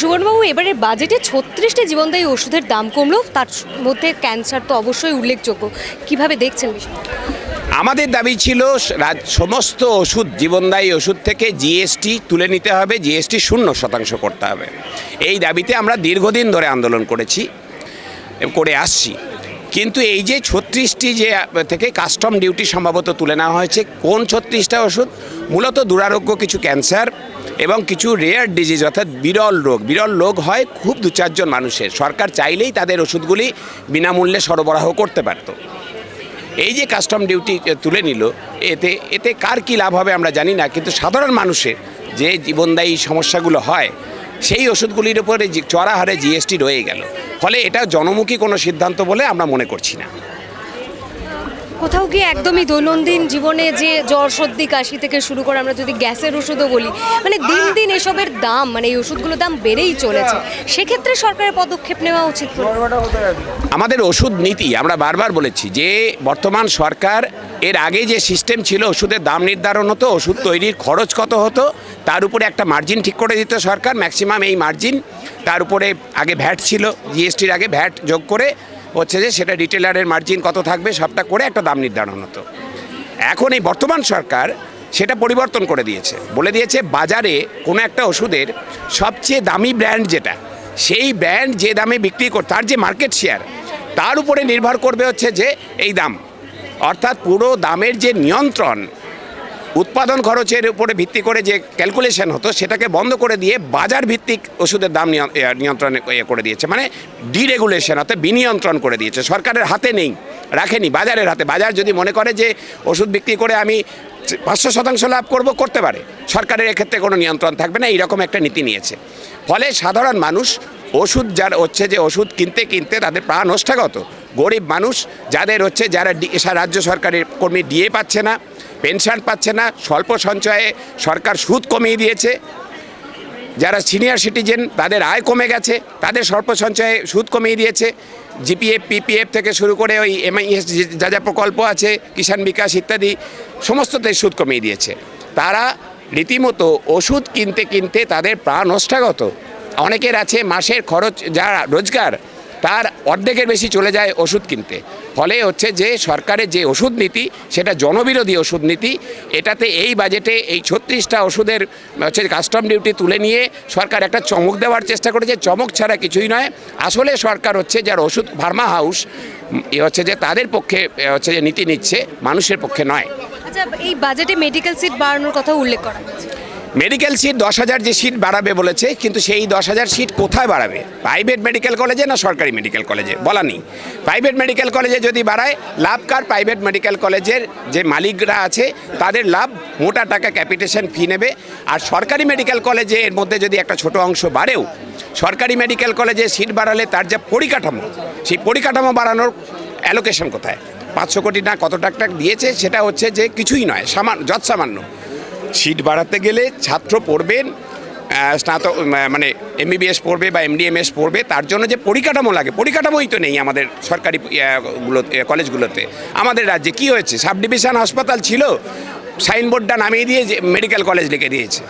সুবর্ণবাবু এবারে বাজেটে ছত্রিশটি জীবনদায়ী ওষুধের দাম কমলো, তার মধ্যে ক্যান্সার তো অবশ্যই উল্লেখযোগ্য। কীভাবে দেখছেন আমাদের দাবি ছিল সমস্ত ওষুধ, জীবনদায়ী ওষুধ থেকে জিএসটি তুলে নিতে হবে জিএসটি শূন্য শতাংশ করতে হবে। এই দাবিতে আমরা দীর্ঘদিন ধরে আন্দোলন করেছি, করে আসছি। কিন্তু এই যে ছত্রিশটি যে, থেকে কাস্টম ডিউটি সম্ভবত তুলে নেওয়া হয়েছে, কোন ছত্রিশটা ওষুধ? মূলত দুরারোগ্য কিছু ক্যান্সার এবং কিছু রেয়ার ডিজিজ অর্থাৎ বিরল রোগ। বিরল রোগ হয় খুব দু চারজন মানুষের। সরকার চাইলেই তাদের ওষুধগুলি বিনামূল্যে সরবরাহ করতে পারতো। এই যে কাস্টম ডিউটি তুলে নিল, এতে এতে কার কী লাভ হবে আমরা জানি না, কিন্তু সাধারণ মানুষের যে জীবনদায়ী সমস্যাগুলো হয়, সেই ওষুধগুলির উপরে চড়া হারে জিএসটি রয়ে গেল। ফলে এটা জনমুখী কোনো সিদ্ধান্ত বলে আমরা মনে করছি না। কোথাও গিয়ে একদমই দৈনন্দিন জীবনে যে জ্বর সর্দি, কাশি থেকে শুরু করে আমরা যদি গ্যাসের ওষুধও বলি মানে দিন দিন এসবের দাম মানে এই ওষুধগুলোর দাম বেড়েই চলেছে। সেক্ষেত্রে সরকারের পদক্ষেপ নেওয়া উচিত আমাদের ওষুধ নীতি, আমরা বারবার বলেছি যে বর্তমান সরকার এর আগে যে সিস্টেম ছিল, ওষুধের দাম নির্ধারণ হতো, ওষুধ তৈরির খরচ কত হতো, তার উপরে একটা মার্জিন ঠিক করে দিত সরকার, ম্যাক্সিমাম এই মার্জিন তার উপরে আগে ভ্যাট ছিল, জিএসটির আগে ভ্যাট যোগ করে হচ্ছে যে সেটা রিটেলারের মার্জিন কত থাকবে সবটা করে একটা দাম নির্ধারণ হতো। এখন এই বর্তমান সরকার সেটা পরিবর্তন করে দিয়েছে। বলে দিয়েছে বাজারে কোনো একটা ওষুধের সবচেয়ে দামি ব্র্যান্ড যেটা, সেই ব্র্যান্ড যে দামে বিক্রি কর, তার যে মার্কেট শেয়ার তার উপরে নির্ভর করবে হচ্ছে যে এই দাম। অর্থাৎ পুরো দামের যে নিয়ন্ত্রণ উৎপাদন খরচের উপরে ভিত্তি করে যে ক্যালকুলেশন হতো, সেটাকে বন্ধ করে দিয়ে বাজার ভিত্তিক ওষুধের দাম নিয়ন্ত্রণে ইয়ে করে দিয়েছে। মানে ডিরেগুলেশন অর্থাৎ বিনিয়ন্ত্রণ করে দিয়েছে। সরকারের হাতে নেই, রাখেনি, বাজারের হাতে। বাজার যদি মনে করে যে ওষুধ বিক্রি করে আমি পাঁচশো শতাংশ লাভ করব, করতে পারে। সরকারের এক্ষেত্রে কোনো নিয়ন্ত্রণ থাকবে না, এইরকম একটা নীতি নিয়েছে। ফলে সাধারণ মানুষ ওষুধ যার হচ্ছে যে ওষুধ কিনতে কিনতে তাদের প্রাণ ওষ্ঠাগত গরিব মানুষ যাদের হচ্ছে যারা রাজ্য সরকারের কর্মী ডিএ পাচ্ছে না পেনশন পাচ্ছে না, স্বল্প সঞ্চয়ে সরকার সুদ কমিয়ে দিয়েছে। যারা সিনিয়র সিটিজেন, তাদের আয় কমে গেছে, তাদের স্বল্প সঞ্চয়ে সুদ কমিয়ে দিয়েছে। জিপিএফ, পিপিএফ থেকে শুরু করে ওই এমআইএস যা যা প্রকল্প আছে, কিষাণ বিকাশ ইত্যাদি, সমস্ততে সুদ কমিয়ে দিয়েছে। তারা রীতিমতো ওষুধ কিনতে কিনতে তাদের প্রাণ ওষ্ঠাগত অনেকের আছে মাসের খরচ যা রোজগার তার অর্ধেকের বেশি চলে যায় ওষুধ কিনতে। ফলে হচ্ছে যে সরকারের যে ওষুধ নীতি, সেটা জনবিরোধী ওষুধ নীতি, এটাতে এই বাজেটে এই ছত্রিশটা ওষুধের, হচ্ছে কাস্টম ডিউটি তুলে নিয়ে সরকার একটা চমক দেওয়ার চেষ্টা করেছে। চমক ছাড়া কিছুই নয়। আসলে সরকার হচ্ছে যার ওষুধ ফার্মা হাউস হচ্ছে যে তাদের পক্ষে হচ্ছে যে নীতি নিচ্ছে, মানুষের পক্ষে নয়। আচ্ছা এই বাজেটে মেডিকেল সিট বাড়ানোর কথা উল্লেখ করা হয়েছে মেডিকেল সিট দশ হাজার যে সিট বাড়াবে বলেছে, কিন্তু সেই দশ হাজার সিট কোথায় বাড়াবে? প্রাইভেট মেডিকেল কলেজে না সরকারি মেডিকেল কলেজে বলা নেই। প্রাইভেট মেডিকেল কলেজে যদি বাড়ায়, লাভ কার প্রাইভেট মেডিকেল কলেজের যে মালিকরা আছে, তাদের লাভ মোটা টাকা ক্যাপিটেশন ফি নেবে। আর সরকারি মেডিকেল কলেজে এর মধ্যে যদি একটা ছোট অংশ বাড়েও, সরকারি মেডিকেল কলেজে সিট বাড়ালে তার যা পরিকাঠামো, সেই পরিকাঠামো বাড়ানোর অ্যালোকেশন কোথায়? পাঁচশো কোটি না কত টাকা দিয়েছে, সেটা হচ্ছে যে কিছুই নয় সামান্য যৎ সামান্য সিট বাড়াতে গেলে ছাত্র পড়বেন স্নাতক মানে এমবিবিএস পড়বে বা এমডিএমএস পড়বে, তার জন্য যে পরিকাঠামো লাগে, পরিকাঠামোই তো নেই আমাদের সরকারি গুলো কলেজগুলোতে। আমাদের রাজ্যে কি হয়েছে সাব ডিভিশন হাসপাতাল ছিল, সাইনবোর্ডটা নামিয়ে দিয়ে মেডিকেল কলেজ লিখে দিয়েছে।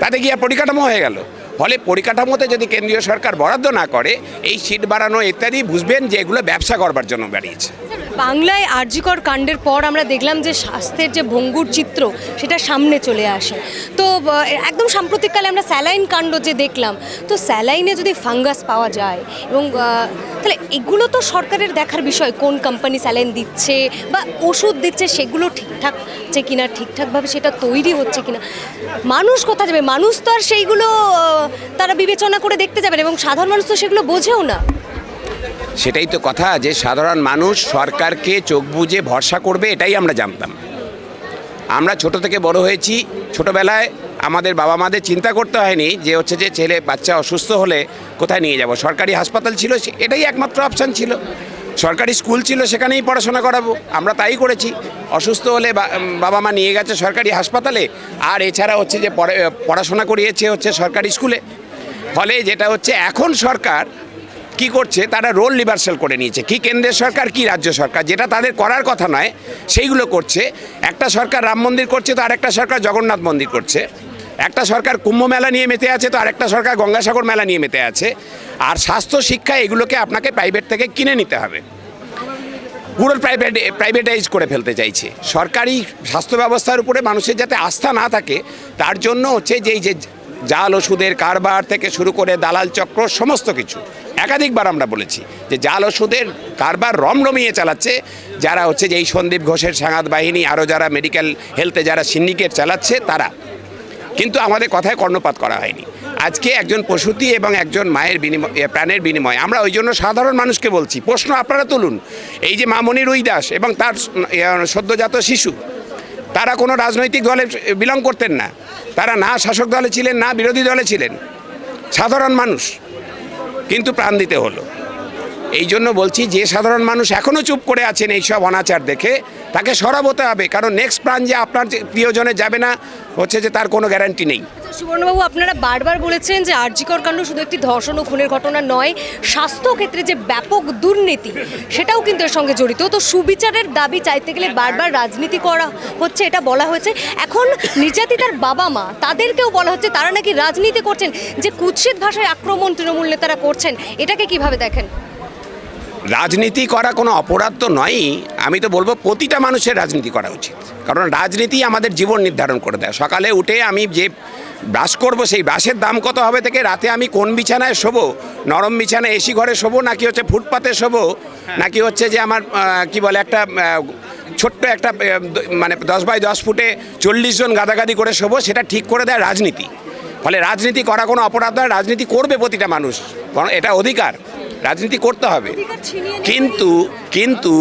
তাতে গিয়ে পরিকাঠামো হয়ে গেল। ফলে পরিকাঠামোতে যদি কেন্দ্রীয় সরকার বরাদ্দ না করে, এই সিট বাড়ানো ইত্যাদি বুঝবেন যে এগুলো ব্যবসা করবার জন্য বাড়িয়েছে বাংলায় আরজিকর কাণ্ডের পর আমরা দেখলাম যে স্বাস্থ্যের যে ভঙ্গুর চিত্র, সেটা সামনে চলে আসে। তো একদম সাম্প্রতিককালে আমরা স্যালাইন কাণ্ড যে দেখলাম, তো স্যালাইনে যদি ফাঙ্গাস পাওয়া যায় এবং তাহলে এগুলো তো সরকারের দেখার বিষয়, কোন কোম্পানি স্যালাইন দিচ্ছে বা ওষুধ দিচ্ছে, সেগুলো ঠিকঠাক হচ্ছে কিনা, ঠিকঠাকভাবে সেটা তৈরি হচ্ছে কিনা। মানুষ কোথা যাবে? মানুষ তো আর সেইগুলো তারা বিবেচনা করে দেখতে যাবেন এবং সাধারণ মানুষ তো সেগুলো বোঝেও না। সেটাই তো কথা যে সাধারণ মানুষ সরকারকে চোখ বুজে ভরসা করবে, এটাই আমরা জানতাম। আমরা ছোট থেকে বড় হয়েছি, ছোটবেলায় আমাদের বাবা মাদের চিন্তা করতে হয়নি যে হচ্ছে যে ছেলে বাচ্চা অসুস্থ হলে কোথায় নিয়ে যাব। সরকারি হাসপাতাল ছিল এটাই একমাত্র অপশান ছিল। সরকারি স্কুল ছিল, সেখানেই পড়াশোনা করাবো। আমরা তাই করেছি। অসুস্থ হলে বাবা মা নিয়ে গেছে সরকারি হাসপাতালে। আর এছাড়া হচ্ছে যে পড়ে- পড়াশোনা করিয়েছে হচ্ছে সরকারি স্কুলে। ফলে যেটা হচ্ছে এখন সরকার কি করছে, তারা রোল রিভার্সাল করে নিয়েছে। কি কেন্দ্রের সরকার, কি রাজ্য সরকার? যেটা তাদের করার কথা নয়, সেইগুলো করছে। একটা সরকার রাম মন্দির করছে তো আরেকটা সরকার জগন্নাথ মন্দির করছে। একটা সরকার কুম্ভ মেলা নিয়ে মেতে আছে তো আরেকটা সরকার গঙ্গাসাগর মেলা নিয়ে মেতে আছে। আর স্বাস্থ্য, শিক্ষা এগুলোকে আপনাকে প্রাইভেট থেকে কিনে নিতে হবে। পুরো প্রাইভেট প্রাইভেটাইজ করে ফেলতে চাইছে। সরকারি স্বাস্থ্য ব্যবস্থার উপরে মানুষের যাতে আস্থা না থাকে, তার জন্য হচ্ছে যে এই যে জাল ওষুধের কারবার থেকে শুরু করে দালাল চক্র, সমস্ত কিছু। একাধিকবার আমরা বলেছি যে জাল ওষুধের কারবার রমরমিয়ে চালাচ্ছে। যারা হচ্ছে যে এই সন্দীপ ঘোষের সাংঘাত বাহিনী আরও যারা মেডিকেল হেলথে যারা সিন্ডিকেট চালাচ্ছে, তারা। কিন্তু আমাদের কথায় কর্ণপাত করা হয়নি। আজকে একজন প্রসূতি এবং একজন মায়ের বিনিময় প্রাণের বিনিময়। আমরা ওই জন্য সাধারণ মানুষকে বলছি, প্রশ্ন আপনারা তুলুন। এই যে মামনি রুইদাস এবং তার সদ্যজাত শিশু, তারা কোনো রাজনৈতিক দলে বিলং করতেন না। তারা না শাসক দলে ছিলেন, না বিরোধী দলে ছিলেন। সাধারণ মানুষ, কিন্তু প্রাণ দিতে হলো। এই জন্য বলছি যে সাধারণ মানুষ এখনও চুপ করে আছেন এইসব অনাচার দেখে তাকে সরব হতে হবে। কারণ নেক্সট প্রাণ যে আপনার প্রিয়জনে যাবে না হচ্ছে যে তার কোনো গ্যারান্টি নেই। আচ্ছা, সুবর্ণবাবু আপনারা বারবার বলেছেন যে আর্যিকর কাণ্ড শুধু একটি ধর্ষণ ও খুনের ঘটনা নয় স্বাস্থ্য ক্ষেত্রে যে ব্যাপক দুর্নীতি সেটাও কিন্তু এর সঙ্গে জড়িত। তো সুবিচারের দাবি চাইতে গেলে বারবার রাজনীতি করা হচ্ছে এটা বলা হয়েছে। এখন নির্যাতিতার বাবা মা তাদেরকেও বলা হচ্ছে তারা নাকি রাজনীতি করছেন যে কুৎসিত ভাষায় আক্রমণ তৃণমূল নেতারা করছেন এটাকে কীভাবে দেখেন? রাজনীতি করা কোনো অপরাধ তো নয়ই আমি তো বলব প্রতিটা মানুষের রাজনীতি করা উচিত। কারণ রাজনীতি আমাদের জীবন নির্ধারণ করে দেয়। সকালে উঠে আমি যে ব্রাশ করব সেই ব্রাশের দাম কত হবে থেকে রাতে আমি কোন বিছানায় শোবো? নরম বিছানায় এসি ঘরে শোবো নাকি হচ্ছে ফুটপাতে শোবো? নাকি হচ্ছে যে আমার কি বলে একটা ছোট্ট একটা মানে দশ বাই দশ ফুটে চল্লিশ জন গাদাগাদি করে শোবো সেটা ঠিক করে দেয় রাজনীতি। ফলে রাজনীতি করা কোনো অপরাধ নয় রাজনীতি করবে প্রতিটা মানুষ। কারণ এটা অধিকার। রাজনীতি করতে হবে। কিন্তু কিন্তু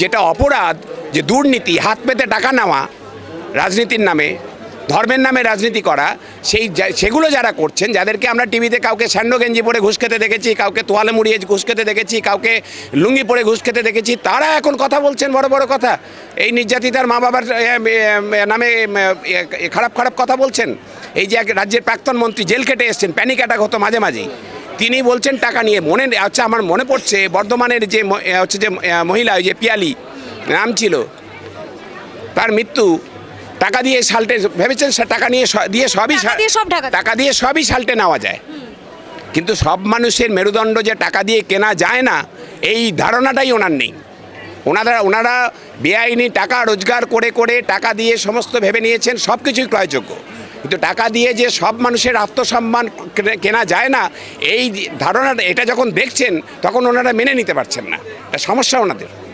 যেটা অপরাধ যে দুর্নীতি হাত পেতে টাকা নেওয়া রাজনীতির নামে ধর্মের নামে রাজনীতি করা সেই সেগুলো যারা করছেন যাদেরকে আমরা টিভিতে কাউকে স্যান্ডো গেঞ্জি পরে ঘুষ খেতে দেখেছি কাউকে তোয়ালে মুড়িয়ে ঘুষ খেতে দেখেছি কাউকে লুঙ্গি পরে ঘুষ খেতে দেখেছি তারা এখন কথা বলছেন বড় বড় কথা। এই নির্যাতিতার মা বাবার নামে খারাপ খারাপ কথা বলছেন? এই যে এক রাজ্যের প্রাক্তন মন্ত্রী জেল খেটে এসছেন প্যানিক অ্যাটাক হতো মাঝে মাঝেই। তিনি বলছেন টাকা নিয়ে। মনে আচ্ছা আমার মনে পড়ছে বর্ধমানের যে হচ্ছে যে মহিলা ওই যে পিয়ালি নাম ছিল তার মৃত্যু টাকা দিয়ে সাল্টে ভেবেছেন সে টাকা নিয়ে দিয়ে সবই। টাকা দিয়ে সবই সাল্টে নেওয়া যায়। কিন্তু সব মানুষের মেরুদণ্ড যে টাকা দিয়ে কেনা যায় না এই ধারণাটাই ওনার নেই। ওনারা ওনারা বেআইনি টাকা রোজগার করে করে টাকা দিয়ে সমস্ত ভেবে নিয়েছেন সব কিছুই ক্রয়যোগ্য। কিন্তু টাকা দিয়ে যে সব মানুষের আত্মসম্মান কেনা যায় না, এই ধারণাটা, এটা যখন দেখছেন, তখন ওনারা মেনে নিতে পারছেন না। এটা সমস্যা ওনাদের।